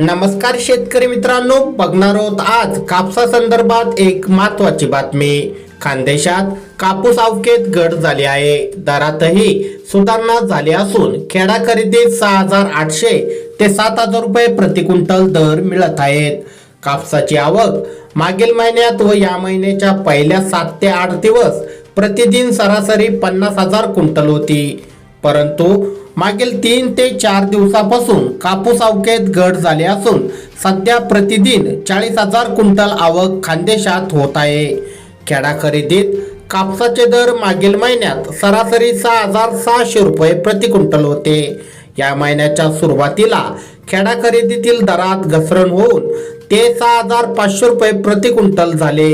नमस्कार शेतकरी मित्रांनो बघणार आहोत आज कापसा संदर्भात एक महत्वाची बातमी. खानदेशात कापूस अवकेत घट झाली आहे. दरातही सुधारणा झाली असून खेडा खरेदीत सहा हजार आठशे ते सात हजार रुपये प्रति क्विंटल दर मिळत आहेत. कापसाची आवक मागील महिन्यात व या महिन्याच्या पहिल्या सात ते आठ दिवस प्रतिदिन सरासरी पन्नास हजार क्विंटल होती. परंतु मागील तीन ते चार दिवसापासून कापूस अवकेत घट झाले असून सध्या प्रतिदिन चाळीस हजार क्विंटल आवक खानदेशात होत आहे. खेडा खरेदीत कापसाचे दर मागील महिन्यात सरासरी सहा हजार सहाशे रुपये प्रति क्विंटल होते. या महिन्याच्या सुरुवातीला खेडा खरेदीतील दरात घसरण होऊन ते सहा हजार पाचशे रुपये प्रति क्विंटल झाले.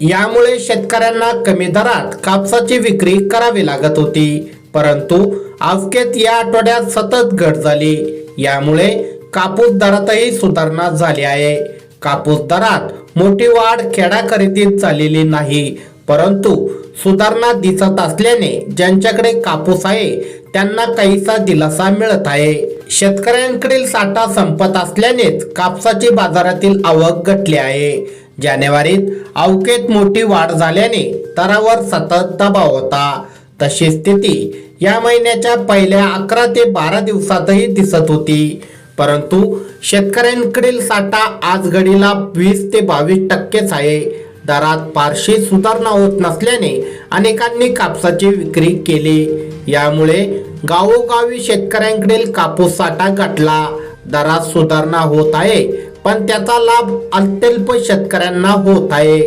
यामुळे शेतकऱ्यांना कमी दरात कापसाची विक्री करावी लागत होती. परंतु अवकेत या आठवड्यात सतत घट झाली. यामुळे कापूस दरातही सुधारणा झाली आहे. कापूस दरात मोठी वाढ खेडा खरेदीत झालेली नाही परंतु सुधारणा दिसत असल्याने ज्यांच्याकडे कापूस आहे त्यांना काहीसा दिलासा मिळत आहे. शेतकऱ्यांकडील साठा संपत असल्यानेच कापसाची बाजारातील आवक घटली आहे. जानेवारीत अवकेत मोठी वाढ झाल्याने दरावर सतत दबाव होता. तशी स्थिती या महिन्याच्या पहिल्या अकरा ते बारा दिवसातही दिसत होती. परंतु शेतकऱ्यांकडील साठा आज घडीला वीस ते बावीस टक्केच आहे. दरात फारशी सुधारणा होत नसल्याने अनेकांनी कापसाची विक्री केली. यामुळे गावोगावी शेतकऱ्यांकडील कापूस साठा घटला. दरात सुधारणा होत आहे पण त्याचा लाभ अत्यल्प शेतकऱ्यांना होत आहे.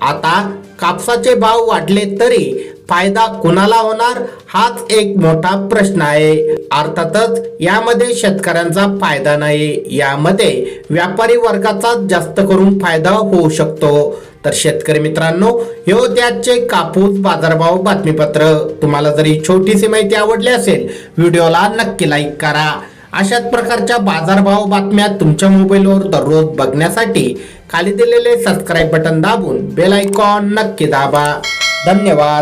आता कापसाचे भाव वाढले तरी फायदा कुणाला होणार? हाच एक मोठा प्रश्न आहे. अर्थातच यामध्ये शेतकऱ्यांचा फायदा नाही. यामध्ये व्यापारी वर्गाचा जास्त करून फायदा होऊ शकतो. तर शेतकरी मित्रांनो हे होते आजचे कापूस बाजारभाव बातमीपत्र. तुम्हाला जरी छोटीशी माहिती आवडली असेल व्हिडिओला नक्की लाईक करा. अशाच प्रकारच्या बाजारभाव बातम्या तुमच्या मोबाईलवर दररोज बघण्यासाठी खाली दिलेले सबस्क्राईब बटन दाबून बेल आयकॉन नक्की दाबा. धन्यवाद.